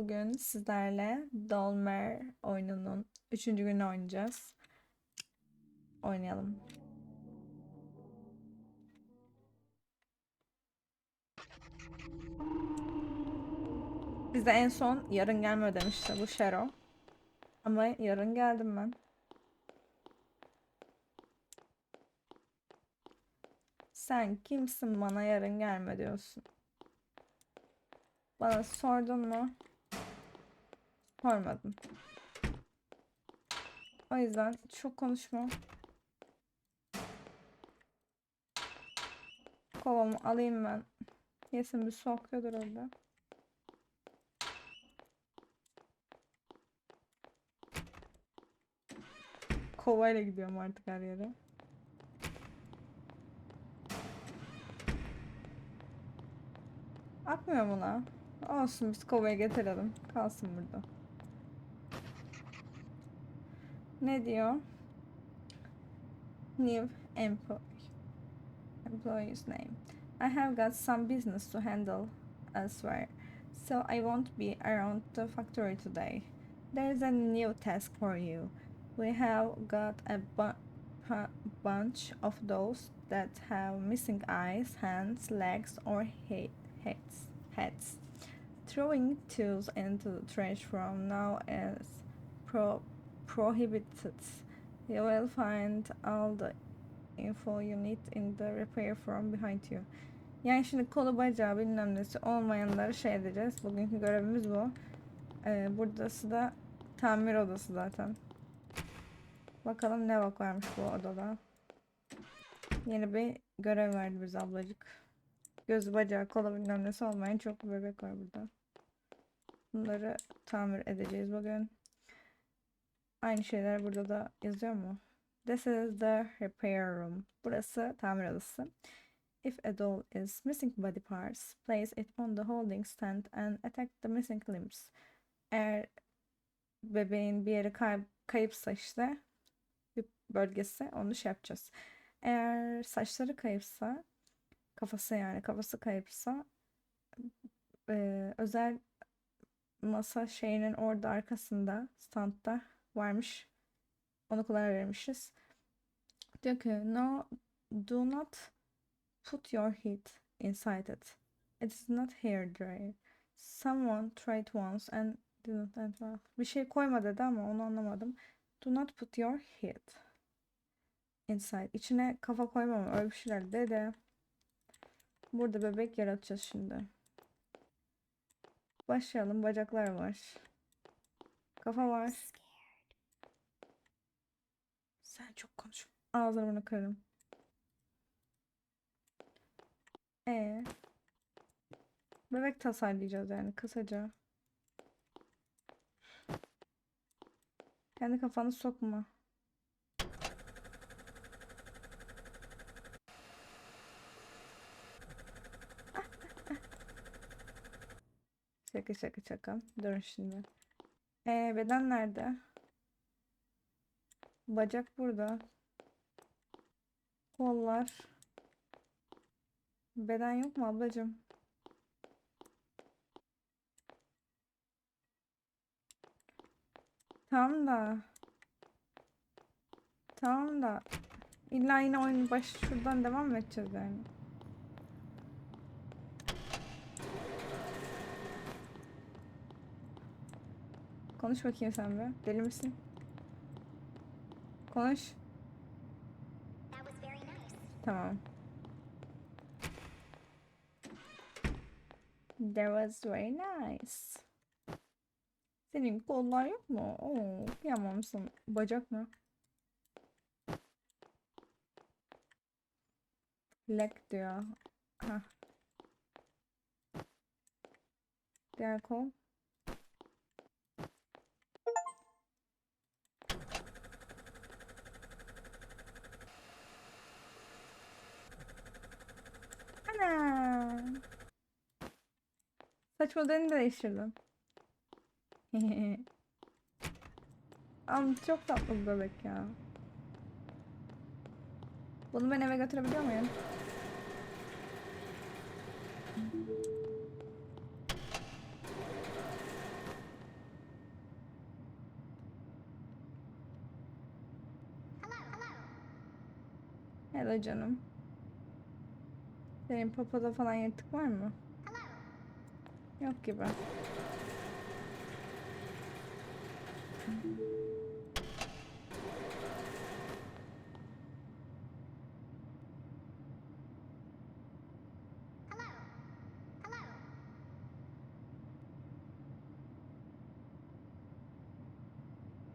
Bugün sizlerle Dolmer oyununun 3. günü oynayacağız. Oynayalım. Bize en son yarın gelme demişti bu Shero. Ama yarın geldim ben. Sen kimsin bana yarın gelme diyorsun. Bana sordun mu? Sormadım. O yüzden çok konuşma. Kovamı alayım ben. Yesin bir sokuyordur orada. Kovayla gidiyorum artık her yere. Akmıyor lan? Olsun biz kovaya getirelim. Kalsın burada. Ne diyor? New employee. Employee's name. I have got some business to handle elsewhere, so I won't be around the factory today. There's a new task for you. We have got a bu- bunch of those that have missing eyes, hands, legs, or he- heads. Heads. Throwing tools into the trash from now is pro- prohibited. You will find all the info you need in the repair form behind you. Yani şimdi kolu bacağı bilmem nesi olmayanları şey edeceğiz. Bugünkü görevimiz bu. Ee, buradası da tamir odası zaten. Bakalım ne bak varmış bu odada. Yeni bir görev verdi bize ablacık. Gözü bacağı kolu bilmem nesi olmayan çok bebek var burada. Bunları tamir edeceğiz bugün. Aynı şeyler burada da yazıyor mu? This is the repair room. Burası tamir odası. If a doll is missing body parts, place it on the holding stand and attack the missing limbs. Eğer bebeğin bir yeri kay kayıpsa işte bir bölgesi onu şey yapacağız. Eğer saçları kayıpsa kafası yani kafası kayıpsa eee, özel masa şeyinin orada arkasında standta varmış. Onu kullanabilirmişiz. Diyor ki no do not put your head inside it. It is not hair dryer. Someone tried once and didn't end well. Bir şey koyma dedi ama onu anlamadım. Do not put your head inside. İçine kafa koymam öyle bir şeyler dedi. Burada bebek yaratacağız şimdi. Başlayalım. Bacaklar var. Kafa var. Sen çok konuşma. Ağzını bunu kırarım. E Bebek tasarlayacağız yani kısaca. Kendi kafanı sokma. Şaka şaka şaka. Durun şimdi. E beden nerede? Bacak burada. Kollar. Beden yok mu ablacığım? Tamam da. Tamam da. İlla yine oyun baş şuradan devam mı edeceğiz yani? Konuş bakayım sen be. Deli misin? Nice. Tamam. That was very nice. Senin kollar yok mu? Oo, kıyamam sana. Bacak mı? Leg diyor. Hah. Diğer kol. Aynen. Saç modelini de değiştirdim. Am çok tatlı bu bebek ya. Bunu ben eve götürebiliyor muyum? Hello, hello. Hello canım. Senin popoda falan yırtık var mı? Yok gibi.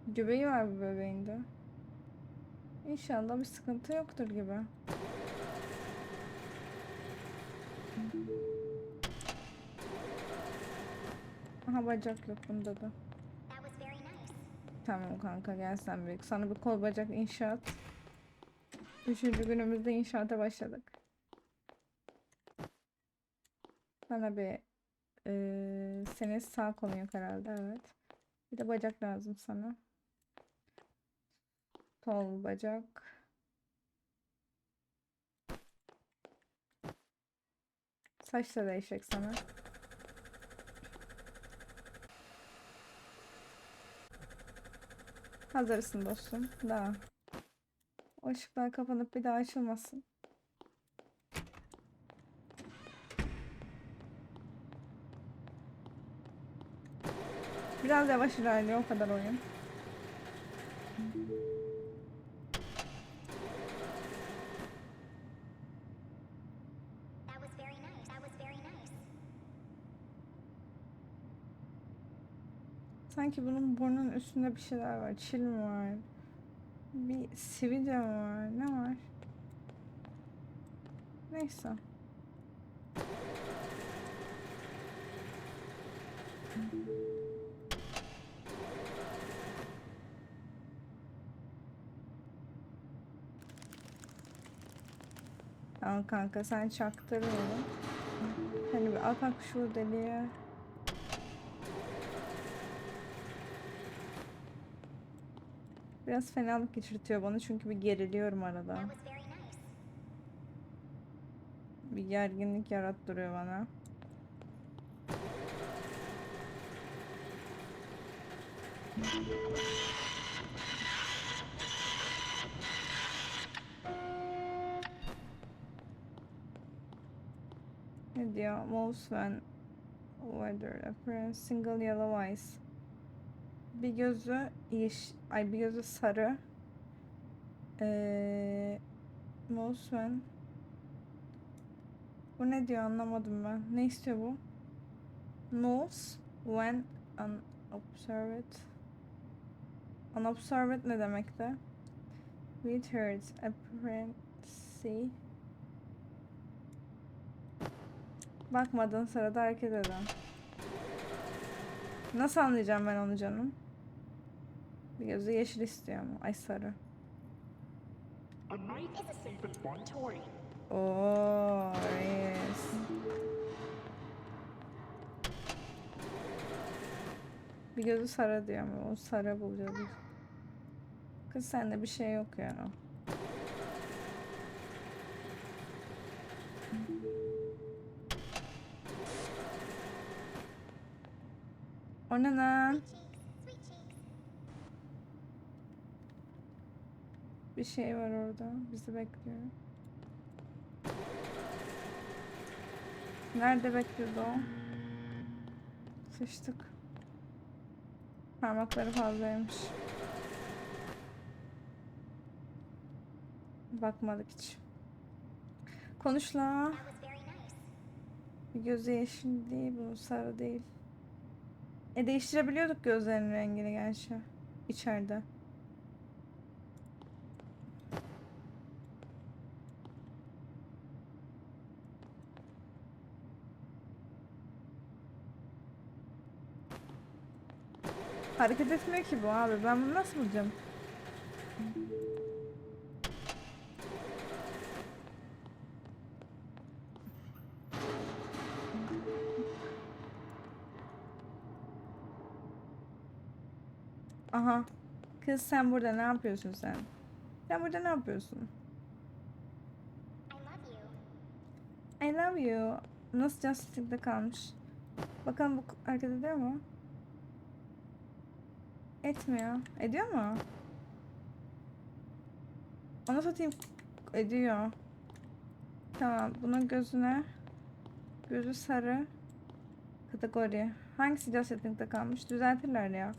Göbeği var bu bebeğinde. İnşallah bir sıkıntı yoktur gibi. Aha bacak yok bunda da. Tamam kanka gel sen büyük. Sana bir kol bacak inşaat. Üçüncü günümüzde inşaata başladık. Sana bir eee senin sağ kolun yok herhalde evet. Bir de bacak lazım sana. Sol bacak. Saç da değişecek sana. Hazırsın dostum. Daha. O ışıklar kapanıp bir daha açılmasın. Biraz yavaş ilerliyor o kadar oyun. That was very nice. That was very nice. Sanki bunun burnunun üstünde bir şeyler var. Çil mi var? Bir sivilce mi var? Ne var? Neyse. Al kanka sen çaktırmadın. Hani bir kanka şu deliğe. Biraz fenalık geçirtiyor bana çünkü bir geriliyorum arada. Bir gerginlik yarattırıyor bana. Ne diyor? Moves when weather appearance single yellow eyes. Bir gözü yeş ay bir gözü sarı. Ee, when bu ne diyor anlamadım ben. Ne istiyor bu? Moves when unobserved. Unobserved ne demekti? With hers apparency. Bakmadığın sırada hareket eden. Nasıl anlayacağım ben onu canım? Bir gözü yeşil istiyor ama. Ay sarı. Oo, reis. Bir gözü sarı diyor ama o sarı bulacağız biz. Kız sende bir şey yok ya. O ne lan? Bir şey var orada. Bizi bekliyor. Nerede bekliyordu o? Sıçtık. Parmakları fazlaymış. Bakmadık hiç. Konuş la. Gözü yeşil değil bu sarı değil. E değiştirebiliyorduk gözlerinin rengini gerçi. İçeride. Hareket etmiyor ki bu abi. Ben bunu nasıl bulacağım? Aha. Kız sen burada ne yapıyorsun sen? Sen burada ne yapıyorsun? I love you. Nasıl Justice'de kalmış? Bakalım bu hareket ediyor mu? Etmiyor. Ediyor mu? Ona satayım. ediyor. Tamam bunun gözüne gözü sarı kategori. Hangisi de setting'de kalmış? Düzeltirler ya.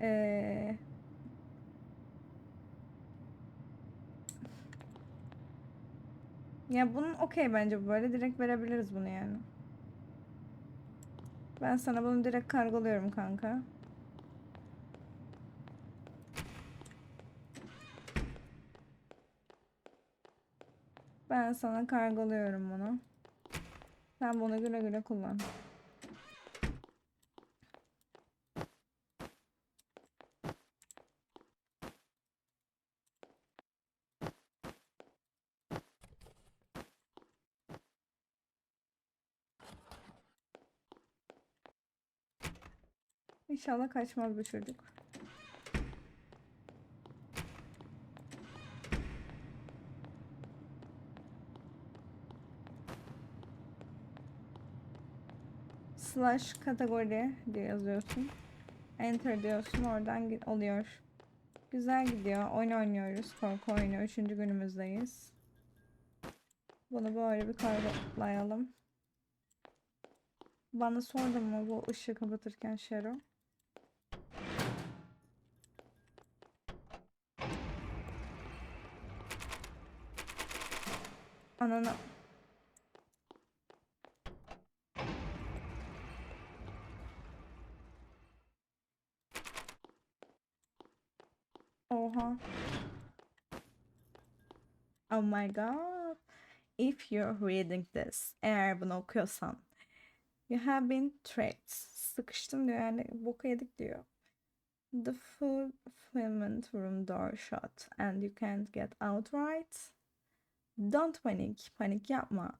Ee, ya bunun okey bence böyle. Direkt verebiliriz bunu yani. Ben sana bunu direkt kargoluyorum kanka. Ben sana kargoluyorum bunu. Sen bunu güle güle kullan. İnşallah kaçmaz bu çocuk. Slash kategori diye yazıyorsun. Enter diyorsun oradan oluyor. Güzel gidiyor. Oyun oynuyoruz. Korku oyunu. Üçüncü günümüzdeyiz. Bunu böyle bir kargolayalım. Bana sordun mu bu ışığı kapatırken Şero? Ananı. Oha. Oh my god. If you're reading this, eğer bunu okuyorsan, you have been trapped. Sıkıştın diyor yani boku yedik diyor. The fulfillment room door shut and you can't get out right. Don't panic. Panik yapma.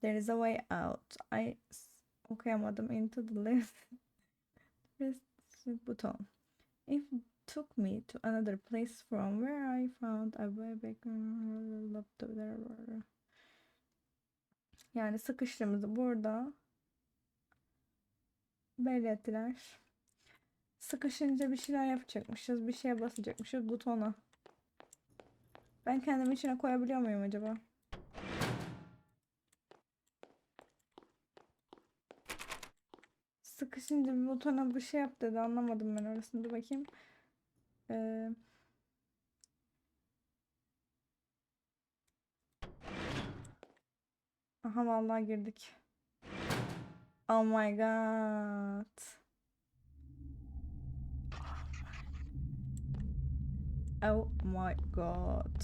There is a way out. I okuyamadım. Into the left. Press the button. If took me to another place from where I found a baby yani sıkıştığımızı burada belli ettiler. Sıkışınca bir şeyler yapacakmışız. Bir şeye basacakmışız butona. Ben kendimi içine koyabiliyor muyum acaba? Sıkışınca bir butona bir şey yap dedi. Anlamadım ben orasını. Dur bakayım. Ee, Aha vallahi girdik. Oh my god. Oh my god.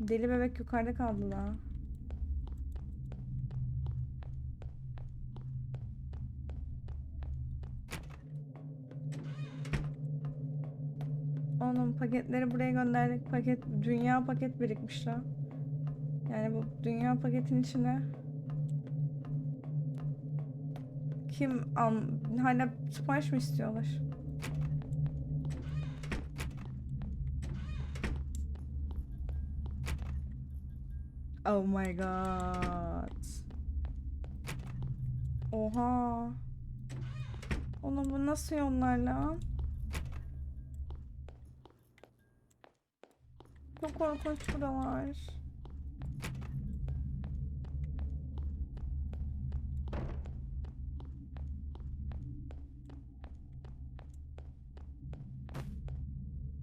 Deli bebek yukarıda kaldı la. Onun paketleri buraya gönderdik. Paket dünya paket birikmiş la. Yani bu dünya paketin içine kim al hala sipariş mi istiyorlar? Oh my god. Oha. Oğlum bu nasıl yollar lan? Çok korkunç buralar.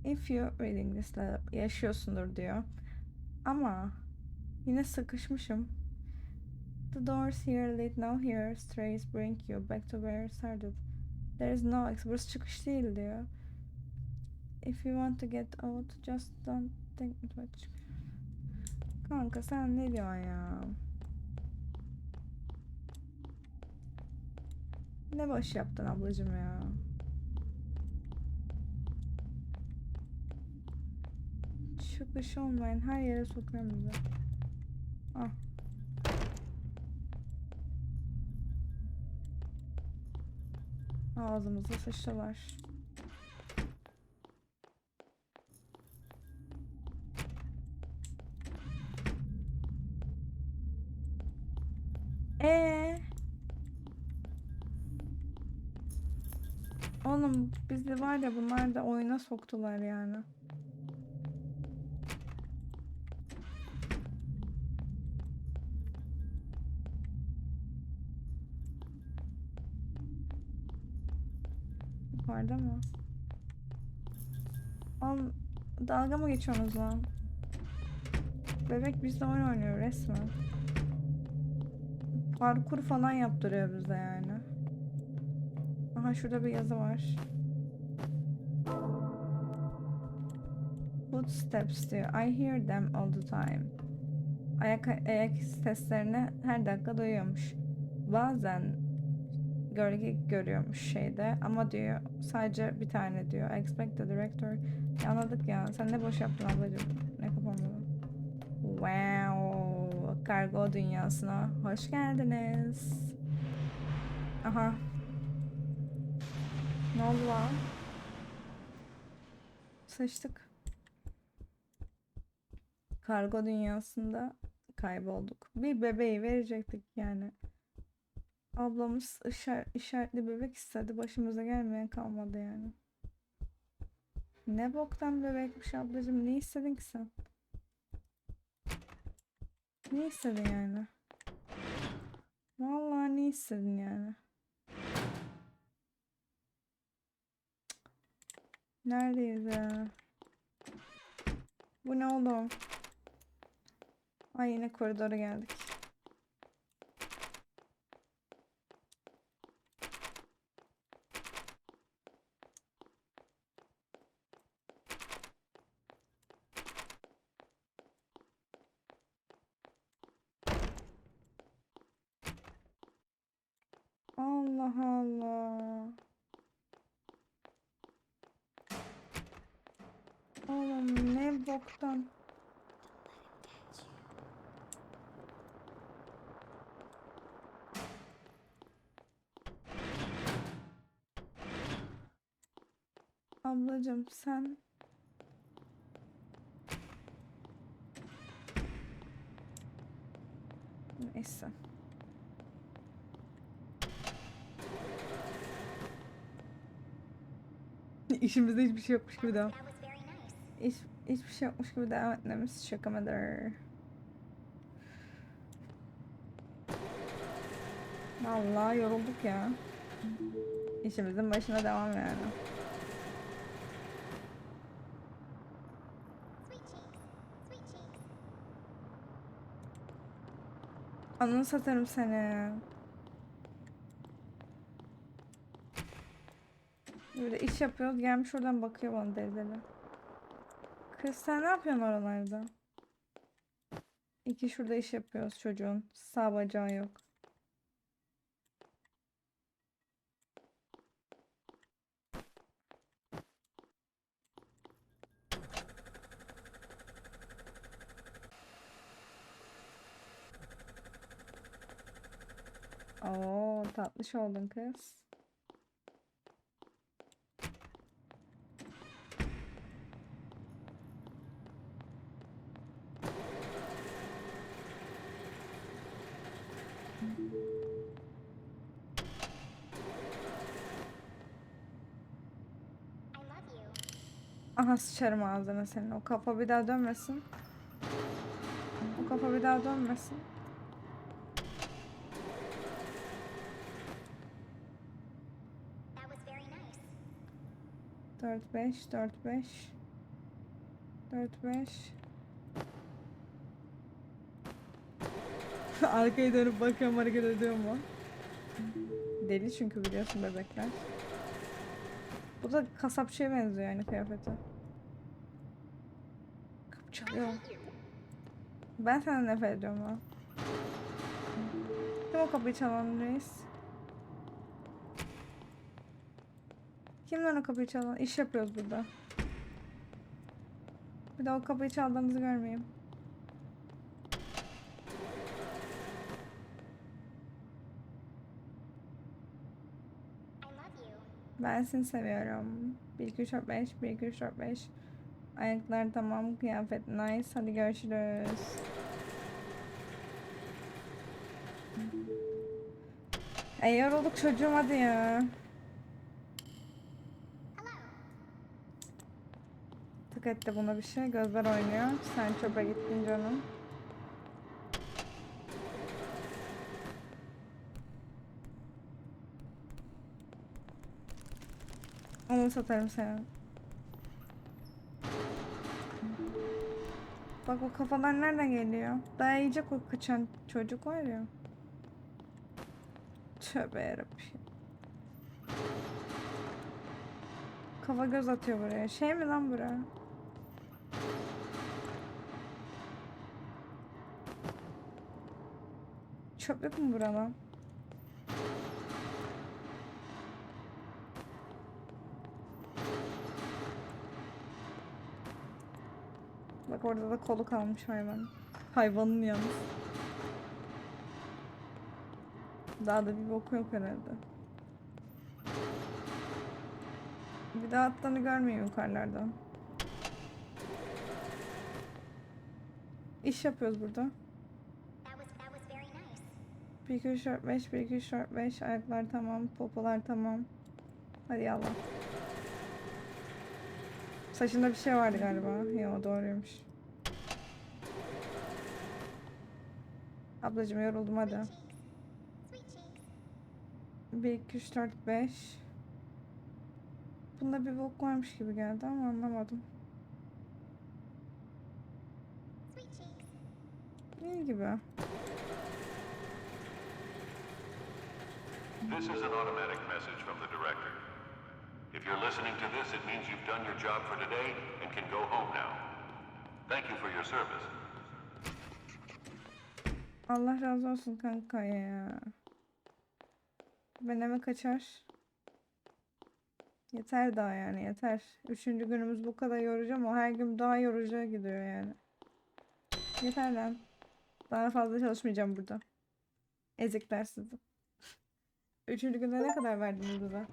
If you're reading this letter, yaşıyorsundur diyor. Ama yine sıkışmışım. The doors here lead now here. Strays bring you back to where you started. There is no exit. Burası çıkış değil diyor. If you want to get out, just don't think much. Kanka sen ne diyorsun ya? Ne boş yaptın ablacığım ya? Çıkış olmayan her yere sokuyorum bizi. Ah. Ağzımıza sıçtılar. Oğlum bizi var ya bunlar da oyuna soktular yani. Yukarıda mı? Al dalga mı geçiyorsunuz lan? Bebek bizle oyun oynuyor resmen. Parkur falan yaptırıyor bize yani. Aha şurada bir yazı var. Footsteps diyor. I hear them all the time. Ayak, ayak seslerini her dakika duyuyormuş. Bazen gölge görüyormuş şeyde ama diyor sadece bir tane diyor. I expect the director. Ya anladık ya. Sen ne boş yaptın ablacığım. Ne kapamadın. Wow. Kargo dünyasına hoş geldiniz. Aha. Ne oldu lan? Sıçtık. Kargo dünyasında kaybolduk. Bir bebeği verecektik yani. Ablamız işar- işaretli bebek istedi. Başımıza gelmeyen kalmadı yani. Ne boktan bebekmiş ablacığım. Ne istedin ki sen? Ne istedin yani? Vallahi ne istedin yani? Neredeyiz? Bu ne oğlum? Ay yine koridora geldik. Allah Allah. Oğlum ne boktan. Ablacığım sen Neyse. İşimizde hiçbir şey yokmuş gibi devam. That hiçbir şey yokmuş gibi devam etmemiz şaka mıdır? Vallahi yorulduk ya. İşimizin başına devam yani. Anını satarım seni. Böyle iş yapıyoruz. Gelmiş oradan bakıyor bana deli deli. Kız sen ne yapıyorsun oralarda? İki şurada iş yapıyoruz çocuğun. Sağ bacağı yok. Oo tatlış oldun kız. Aha sıçarım ağzına senin. O kafa bir daha dönmesin. O kafa bir daha dönmesin. 4 5 4 5 4 5 Arkaya dönüp bakıyorum hareket ediyor mu? Deli çünkü biliyorsun bebekler. Bu da kasapçıya benziyor yani kıyafeti. Çalıyor. Ben senden nefret ediyorum ha. Kim o kapıyı çalan reis? Kim lan o kapıyı çalan? İş yapıyoruz burada. Bir daha o kapıyı çaldığımızı görmeyeyim. Ben seni seviyorum. 1 2 3 4 5 1 2 3 4 5 Ayaklar tamam, kıyafet nice. Hadi görüşürüz. Ey yorulduk çocuğum hadi ya. Tık etti buna bir şey. Gözler oynuyor. Sen çöpe gittin canım. Onu satarım seni. Bak o kafalar nereden geliyor? Dayayacak o kaçan çocuk var ya. Tövbe yarabbim. Kafa göz atıyor buraya. Şey mi lan bura? Çöplük mü bura lan? Bak orada da kolu kalmış hayvan. Hayvanın yalnız. Daha da bir boku yok herhalde. Bir daha attığını görmüyor yukarılardan. İş yapıyoruz burada. That was that was very nice. 1 2 3 4 5 1 2 3 4 5 ayaklar tamam, popolar tamam. Hadi yallah. Saçında bir şey vardı galiba. Ya doğruymuş. Ablacığım yoruldum hadi. Cheeks. Sweet cheeks. 1 2 3 4 5 Bunda bir bok varmış gibi geldi ama anlamadım. İyi gibi. This is an automatic message from the director. If you're listening to this, it means you've done your job for today and can go home now. Thank you for your service. Allah razı olsun kanka ya. Ben eve kaçar. Yeter daha yani yeter. Üçüncü günümüz bu kadar yorucu ama her gün daha yorucuya gidiyor yani. Yeter lan. Daha fazla çalışmayacağım burada. Ezikler sizi. Üçüncü günde ne kadar verdiniz bize?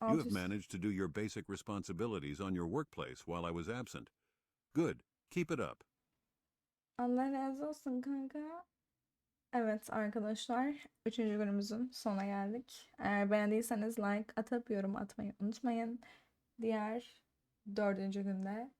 You have managed to do your basic responsibilities on your workplace while I was absent. Good. Keep it up. Allah razı olsun kanka. Evet arkadaşlar, üçüncü günümüzün sonuna geldik. Eğer beğendiyseniz like atıp yorum atmayı unutmayın. Diğer dördüncü günde